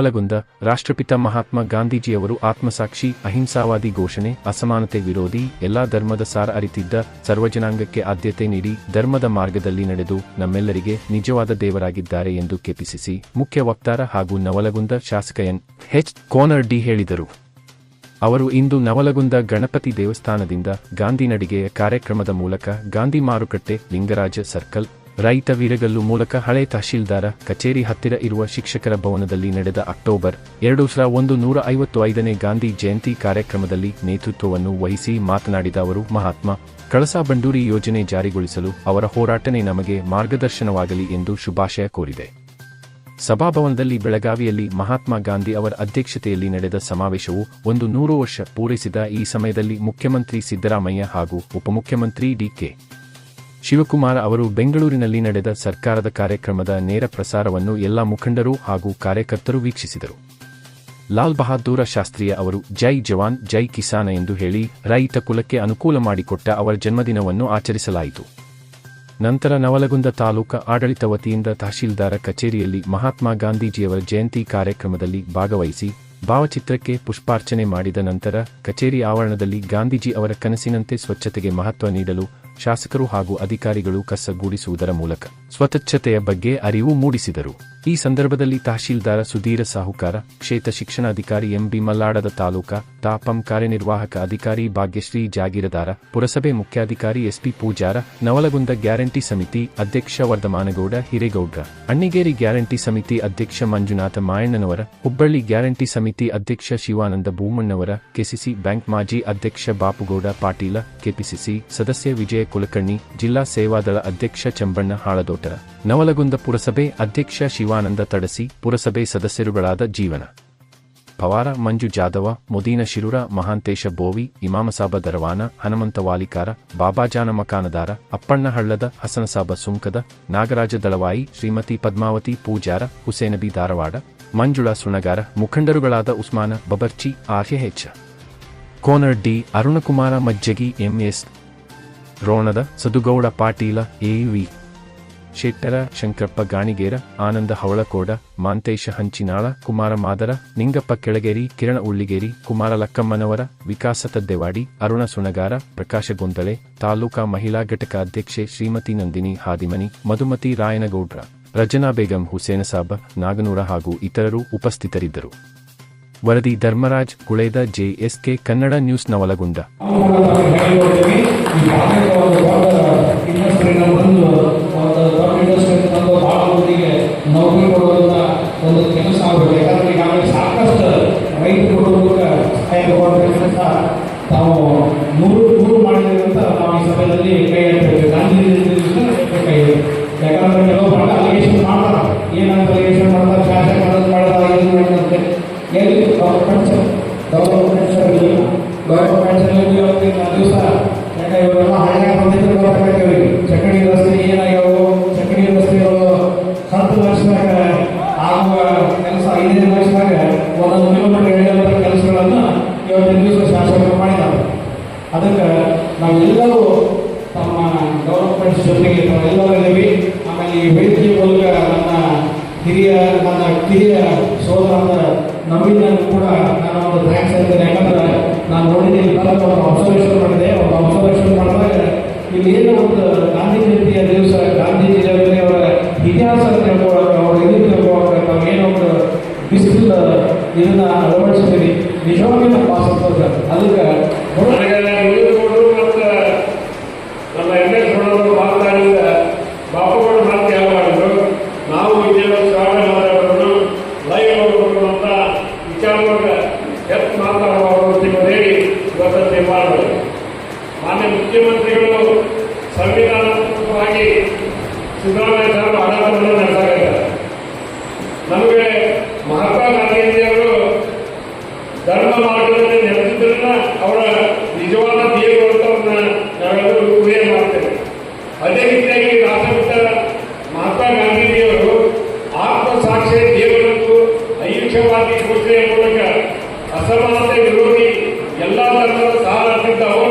ನವಲಗುಂದ ರಾಷ್ಟ್ರಪಿತ ಮಹಾತ್ಮ ಗಾಂಧೀಜಿಯವರು ಆತ್ಮಸಾಕ್ಷಿ, ಅಹಿಂಸಾವಾದಿ ಘೋಷಣೆ, ಅಸಮಾನತೆ ವಿರೋಧಿ, ಎಲ್ಲಾ ಧರ್ಮದ ಸಾರ ಅರಿತಿದ್ದ ಸರ್ವಜನಾಂಗಕ್ಕೆ ಆದ್ಯತೆ ನೀಡಿ ಧರ್ಮದ ಮಾರ್ಗದಲ್ಲಿ ನಡೆದು ನಮ್ಮೆಲ್ಲರಿಗೆ ನಿಜವಾದ ದೇವರಾಗಿದ್ದಾರೆ ಎಂದು ಕೆಪಿಸಿಸಿ ಮುಖ್ಯ ವಕ್ತಾರ ಹಾಗೂ ನವಲಗುಂದ ಶಾಸಕ ಎನ್. ಎಚ್. ಕೋನರ್ ಡಿ ಹೇಳಿದರು. ಅವರು ಇಂದು ನವಲಗುಂದ ಗಣಪತಿ ದೇವಸ್ಥಾನದಿಂದ ಗಾಂಧಿ ನಡಿಗೆಯ ಕಾರ್ಯಕ್ರಮದ ಮೂಲಕ ಗಾಂಧಿ ಮಾರುಕಟ್ಟೆ, ಲಿಂಗರಾಜ ಸರ್ಕಲ್ ರೈತ ವೀರಗಲ್ಲು ಮೂಲಕ ಹಳೆ ತಹಶೀಲ್ದಾರ, ಕಚೇರಿ ಹತ್ತಿರ ಇರುವ ಶಿಕ್ಷಕರ ಭವನದಲ್ಲಿ ನಡೆದ ಅಕ್ಟೋಬರ್ ಎರಡು ಸಾವಿರ ಒಂದು ನೂರ ಐವತ್ತು ಐದನೇ ಗಾಂಧಿ ಜಯಂತಿ ಕಾರ್ಯಕ್ರಮದಲ್ಲಿ ನೇತೃತ್ವವನ್ನು ವಹಿಸಿ ಮಾತನಾಡಿದ ಅವರು, ಮಹಾತ್ಮ ಕಳಸಾ ಬಂಡೂರಿ ಯೋಜನೆ ಜಾರಿಗೊಳಿಸಲು ಅವರ ಹೋರಾಟನೆ ನಮಗೆ ಮಾರ್ಗದರ್ಶನವಾಗಲಿ ಎಂದು ಶುಭಾಶಯ ಕೋರಿದೆ. ಸಭಾಭವನದಲ್ಲಿ ಬೆಳಗಾವಿಯಲ್ಲಿ ಮಹಾತ್ಮ ಗಾಂಧಿ ಅವರ ಅಧ್ಯಕ್ಷತೆಯಲ್ಲಿ ನಡೆದ ಸಮಾವೇಶವು ಒಂದು ನೂರು ವರ್ಷ ಪೂರೈಸಿದ ಈ ಸಮಯದಲ್ಲಿ ಮುಖ್ಯಮಂತ್ರಿ ಸಿದ್ದರಾಮಯ್ಯ ಹಾಗೂ ಉಪಮುಖ್ಯಮಂತ್ರಿ ಡಿಕೆ ಶಿವಕುಮಾರ್ ಅವರು ಬೆಂಗಳೂರಿನಲ್ಲಿ ನಡೆದ ಸರ್ಕಾರದ ಕಾರ್ಯಕ್ರಮದ ನೇರ ಪ್ರಸಾರವನ್ನು ಎಲ್ಲ ಮುಖಂಡರು ಹಾಗೂ ಕಾರ್ಯಕರ್ತರು ವೀಕ್ಷಿಸಿದರು. ಲಾಲ್ ಬಹದ್ದೂರ ಶಾಸ್ತ್ರಿಯ ಅವರು, ಜೈ ಜವಾನ್, ಜೈ ಕಿಸಾನ ಎಂದು ಹೇಳಿ ರೈತ ಕುಲಕ್ಕೆ ಅನುಕೂಲ ಮಾಡಿಕೊಟ್ಟ ಅವರ ಜನ್ಮದಿನವನ್ನು ಆಚರಿಸಲಾಯಿತು. ನಂತರ ನವಲಗುಂದ ತಾಲೂಕಾ ಆಡಳಿತ ವತಿಯಿಂದ ತಹಶೀಲ್ದಾರ ಕಚೇರಿಯಲ್ಲಿ ಮಹಾತ್ಮ ಗಾಂಧೀಜಿಯವರ ಜಯಂತಿ ಕಾರ್ಯಕ್ರಮದಲ್ಲಿ ಭಾಗವಹಿಸಿ, ಭಾವಚಿತ್ರಕ್ಕೆ ಪುಷ್ಪಾರ್ಚನೆ ಮಾಡಿದ ನಂತರ ಕಚೇರಿ ಆವರಣದಲ್ಲಿ ಗಾಂಧೀಜಿ ಅವರ ಕನಸಿನಂತೆ ಸ್ವಚ್ಛತೆಗೆ ಮಹತ್ವ ನೀಡಲು ಶಾಸಕರು ಹಾಗೂ ಅಧಿಕಾರಿಗಳು ಕಸಗೂಡಿಸುವುದರ ಮೂಲಕ ಸ್ವಚ್ಛತೆಯ ಬಗ್ಗೆ ಅರಿವು ಮೂಡಿಸಿದರು. ಈ ಸಂದರ್ಭದಲ್ಲಿ ತಹಶೀಲ್ದಾರ ಸುಧೀರ ಸಾಹುಕಾರ, ಕ್ಷೇತ್ರ ಶಿಕ್ಷಣಾಧಿಕಾರಿ ಎಂಬಿ ಮಲ್ಲಾಡದ ತಾಲೂಕಾ, ತಾಪಂ ಕಾರ್ಯನಿರ್ವಾಹಕ ಅಧಿಕಾರಿ ಭಾಗ್ಯಶ್ರೀ ಜಾಗೀರದಾರ, ಪುರಸಭೆ ಮುಖ್ಯಾಧಿಕಾರಿ ಎಸ್ಪಿ ಪೂಜಾರ, ನವಲಗುಂದ ಗ್ಯಾರಂಟಿ ಸಮಿತಿ ಅಧ್ಯಕ್ಷ ವರ್ಧಮಾನಗೌಡ, ಹಿರೇಗೌಡ್ರ, ಅಣ್ಣಿಗೇರಿ ಗ್ಯಾರಂಟಿ ಸಮಿತಿ ಅಧ್ಯಕ್ಷ ಮಂಜುನಾಥ ಮಾಯಣ್ಣನವರ, ಹುಬ್ಬಳ್ಳಿ ಗ್ಯಾರಂಟಿ ಸಮಿತಿ ಅಧ್ಯಕ್ಷ ಶಿವಾನಂದ ಭೂಮಣ್ಣವರ, ಕೆಸಿಸಿ ಬ್ಯಾಂಕ್ ಮಾಜಿ ಅಧ್ಯಕ್ಷ ಬಾಪುಗೌಡ ಪಾಟೀಲ, ಕೆಪಿಸಿಸಿ ಸದಸ್ಯ ವಿಜಯ ಕುಲಕರ್ಣಿ, ಜಿಲ್ಲಾ ಸೇವಾದಳ ಅಧ್ಯಕ್ಷ ಚಂಬಣ್ಣ ಹಾಳದೋಟರ, ನವಲಗುಂದ ಪುರಸಭೆ ಅಧ್ಯಕ್ಷ ಶಿವಾನಂದ ತಡಸಿ ಪುರಸಭೆ ಸದಸ್ಯರುಗಳಾದ ಜೀವನ. ಪವಾರ, ಮಂಜು Jadhav, ಮುದೀನ Shirur, Mahantesh Bhovi, ಇಮಾಮಸಾಬ ದರವಾನ, Hanumantha Valikar ಬಾಬಾಜಾನ ಮಕಾನದಾರ ಅಪ್ಪಣ್ಣಹಳ್ಳದ, ಹಸನಸಾಬ Sunkad, Nagaraj Dalavayi, Shrimati Padmavati Pujar, ಹುಸೇನಬಿ Dharwad, Manjula Sunagar, ಮುಖಂಡರುಗಳಾದ Usman Babarchi Arya H Konar D, Arunkumar Majjagi, MS. Ronad, Sadugowda Patil AV Shettar, Shankarappa, Ganiger, Anand Havalkod, Mantesh Hanchinal, Kumar Madar, Ningappa Kelageri, Kiran Ulligeri, Kumar Lakkammanavar, Vikas Taddewadi, Arun Sunagar, ಪ್ರಕಾಶ ಗೊಂದಳೆ, ತಾಲೂಕಾ ಮಹಿಳಾ ಘಟಕ ಅಧ್ಯಕ್ಷೆ ಶ್ರೀಮತಿ ನಂದಿನಿ ಹಾದಿಮನಿ, ಮಧುಮತಿ ರಾಯನಗೌಡ್ರ, ರಜನಾ ಬೇಗಂ ಹುಸೇನಸಾಬ ನಾಗನೂರ ಹಾಗೂ ಇತರರು ಉಪಸ್ಥಿತರಿದ್ದರು. ವರದಿ Dharmaraj Kuleda JSK Kannada news Navalgund. Government ಜೊತೆಗೆ ನಾವೆಲ್ಲರೂ ಆಮೇಲೆ ಈ ವೇದಿಕೆ ಮೂಲಕ ನನ್ನ ಹಿರಿಯ, ನನ್ನ ಕಿರಿಯ ಸೋದರ ಕೂಡ ನಾನು ಒಂದು ಥ್ಯಾಂಕ್ಸ್ ಹೇಳ್ತೇನೆ ಯಾಕಂದ್ರೆ ನಾನು ನೋಡಿದ್ದೀನಿ ಬಂದು ಒಂದು ಅಬ್ಸರ್ವೇಷನ್ ಮಾಡಿದೆ. ಒಂದು ಅಬ್ಸರ್ವೇಷನ್ ಮಾಡಿದಾಗ ಇಲ್ಲಿ ಏನು ಒಂದು ಗಾಂಧಿ ಜಯಂತಿಯ ದಿವಸ ಜಯಂತಿ ಅವರ ಇತಿಹಾಸ ತಿಳ್ಕೊಳ್ಳೋಕೆ ಅವ್ರ ಇದು ತಿಳ್ಕೊಳ್ಳೋಕೆ ಒಂದು ಬಿಸಿಲು ಇದನ್ನ ಅಳವಡಿಸ್ತೀವಿ ನಿಜವಾಗಿ ನಮ್ಮ ಪಾಸ್ ಅದಕ್ಕೆ ಮಾಡಬೇಕು ಮಾನ್ಯ ಮುಖ್ಯಮಂತ್ರಿಗಳು ಸಂವಿಧಾನಾತ್ಮಕವಾಗಿ ಚುನಾವಣೆ ಆಡಳಿತವನ್ನು ನಡೆಸಾಗಿದ್ದಾರೆ ನಮಗೆ ಮಹಾತ್ಮ ಗಾಂಧೀಜಿಯವರು ಧರ್ಮ ಮಾರ್ಗದಲ್ಲಿ ನಡೆಸಿದ್ರನ್ನ ಅವರ ನಿಜವಾದ ದೇವರು ಅಂತ ನಾವೆಲ್ಲರೂ ಊಹೆ ಮಾಡ್ತೇವೆ ಅದೇ ರೀತಿಯಾಗಿ ರಾಷ್ಟ್ರಪಿತ ಮಹಾತ್ಮ ಗಾಂಧೀಜಿಯವರು ಆತ್ಮಸಾಕ್ಷಿ ದೇವರನ್ನು ಅಹಿಂಸವಾದಿ ಘೋಷಣೆಯ ಮೂಲಕ ಅಸಮಾನತೆ ವಿರೋಧಿ ಎಲ್ಲ ಧರ್ಮದ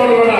ಮಾಡಬೇಡ